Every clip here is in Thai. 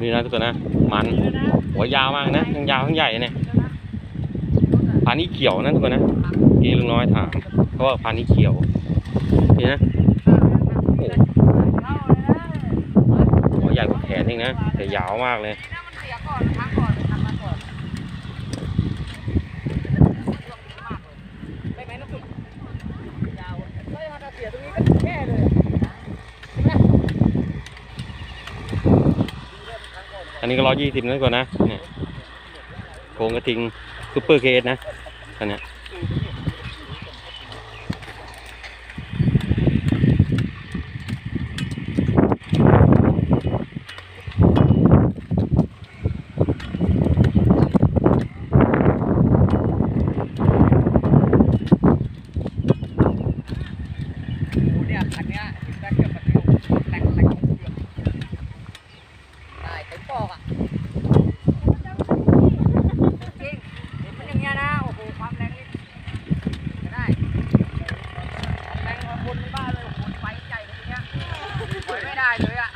นี่นะทุกคนนะ มันหัวยาวมากนะทั้งยาวทั้งใหญ่เนี่ยพันนี้เขียวนะทุกคนนะที่ลุงน้อยถามเขาว่าพันนี้เขียวนี่นะหัวใหญ่กว่าแขนอีกนะแต่ยาวมากเลย อันนี้ก็ร้อยยี่สิบนั่นก่อนนะเนี่ยโครงกระทิงซุปเปอร์เคสนะอันนี้ย เนี่ยอันเนี้ยได้เกือบแบบนี้แรงแรงของเกือบได้ไอ้ปอกอะจริงเห็นมันอย่างเงี้ยนะโอ้โหความแรงนี่ไม่ได้ความแรงของคนมันบ้าเลยโอ้โหไฟใหญ่เลยเนี้ยปล่อยไม่ได้เลยอะ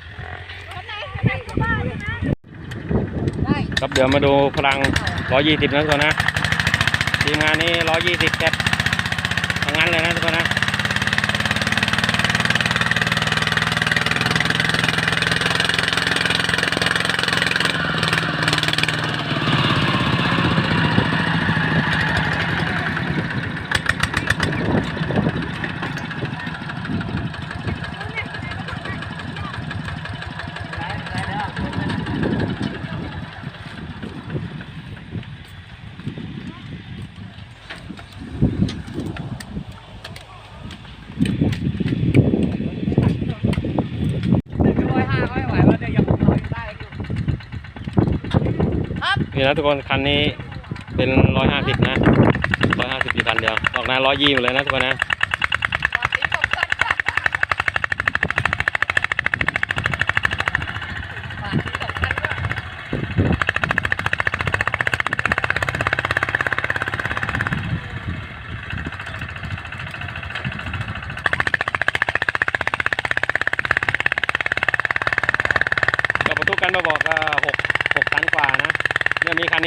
ไเดี๋ยวมาดูพลังร้อยยี่สิบนะทุกคนนะ ทีมงานนี้ร้อยยี่สิบแคททั้งนั้นเลยนะทุกคนนะ ร้อยห้าไม่ไหวว่าเดี๋ยวยังร้อยได้อยู่ นี่นะทุกคนคันนี้เป็นร้อยห้าสิบนะร้อยห้าสิบสี่คันเดียวออกนะร้อยยี่หมดเลยนะทุกคนนะ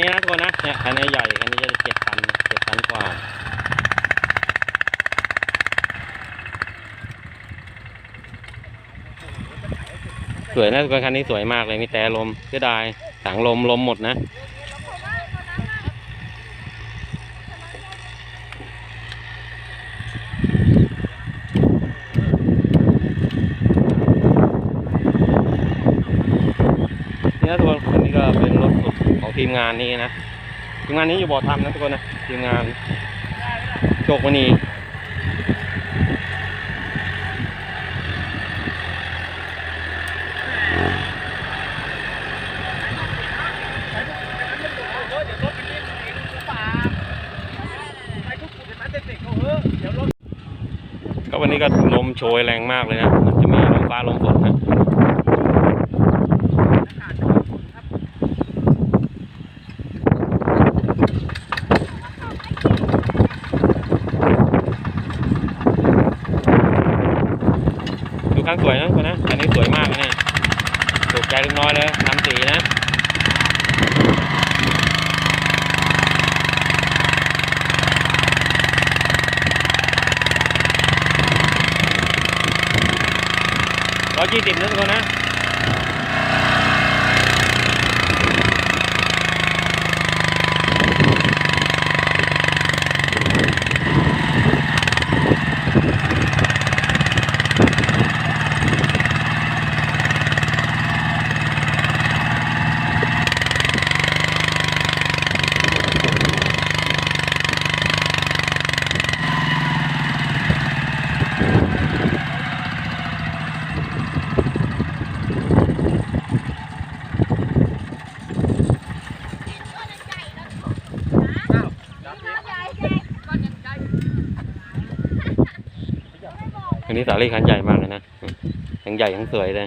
อันนี้นะทุกคนนะ เนี่ยคันนี้ใหญ่คันนี้จะเจ็ดตันเจ็ดตันกว่า สวยนะทุกคนคันนี้สวยมากเลย มีแต่ลมเสียดายถังลมลมหมดนะนี่นะทุกคนคันนี้ก็เป็นรถสุดของ ทีมงานนี้นะทีมงานนี้อยู่บ่อทำนะทุกคนนะทีมงานโชคมณีก็วันนี้ก็ลมโชยแรงมากเลยนะมันจะมีลมฟ้าลมฝนนะ ดูข้างสวยนะคนนะอันนี้สวยมากนะเนี่ยถูกใจลูกน้อยเลยทำสีนะร้อยยี่สิบนะทุกคนนะ นนี้สาลี่คันใหญ่มากเลยนะทั้งใหญ่ทั้งสวยเลย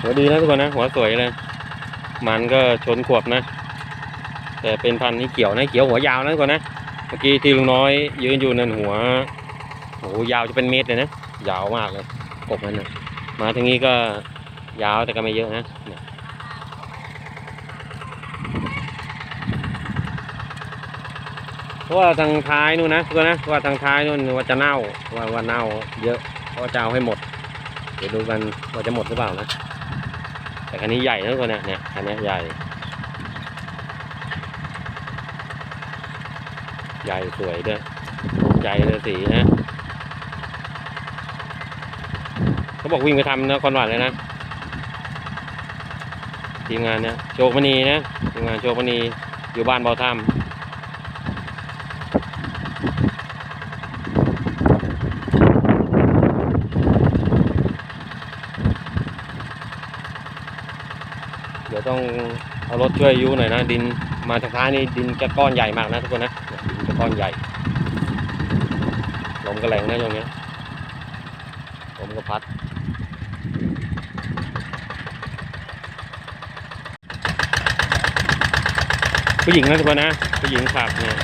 หัวดีนะทุกคนนะ หัวสวยเลย มันก็ชนขวบนะ แต่เป็นพันธุ์นี้เขียวนะเขียวหัวยาวนะทุกคนนะ เมื่อกี้ที่ลุงน้อยยืนอยู่นั่นหัวโอ้ยาวจะเป็นเมตรเลยนะ ยาวมากเลยกบนั้นนะมาทางนี้ก็ยาวแต่ก็ไม่เยอะนะเนี่ยเพราะ ว่าทางท้ายนู่นนะก็นะว่าทางท้ายนู่นว่าจะเน่าว่าว่าเน่า เยอะเพราะจะเอาให้หมด เดี๋ยวดูกันว่าจะหมดหรือเปล่านะ แต่คันนี้ใหญ่นะกคนเนี่ยเนี่ยคันนี้ใหญ่ ใหญ่สวยด้วยใหญ่เลยสีนะเขาบอกวิ่งไปทำนะคอนวานเลยนะทีมงานเนี่ยโชคมณีนะทีมงานโชคมณีอยู่บ้านเบาถ้ำ เดี๋ยวต้องเอารถช่วยยูหน่อยนะ ดินมาทางท้ายนี่ดินจะก้อนใหญ่มากนะทุกคนนะดินจะก้อนใหญ่ลมก็แรงนะช่วงนี้ลมก็พัดผู้หญิงนะทุกคนนะผู้หญิงขับเนี่ย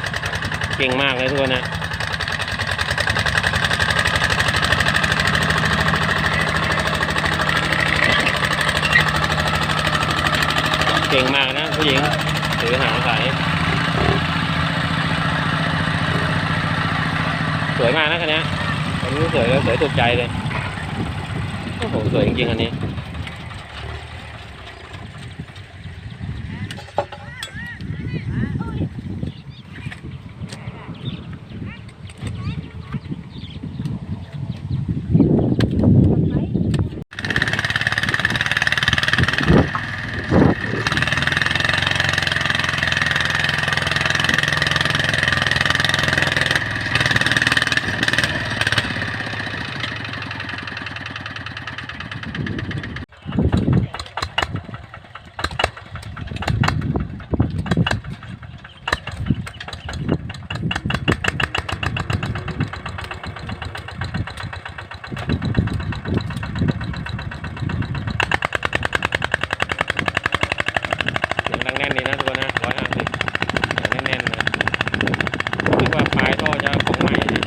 เก่งมากเลยทุกคนนะ เก่งมากนะผู้หญิงถือหางสายสวยมากนะคันนี้คันนี้สวยเลยสวยถูกใจเลยโอ้โหสวยจริงๆอันนี้ เสียงดังแน่นดีนะทุกคนนะร้อยห้าสิบแน่นๆเลยคิดว่าปลายท่อจะของใหม่นะ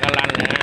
ก็ลั่นเลยนะ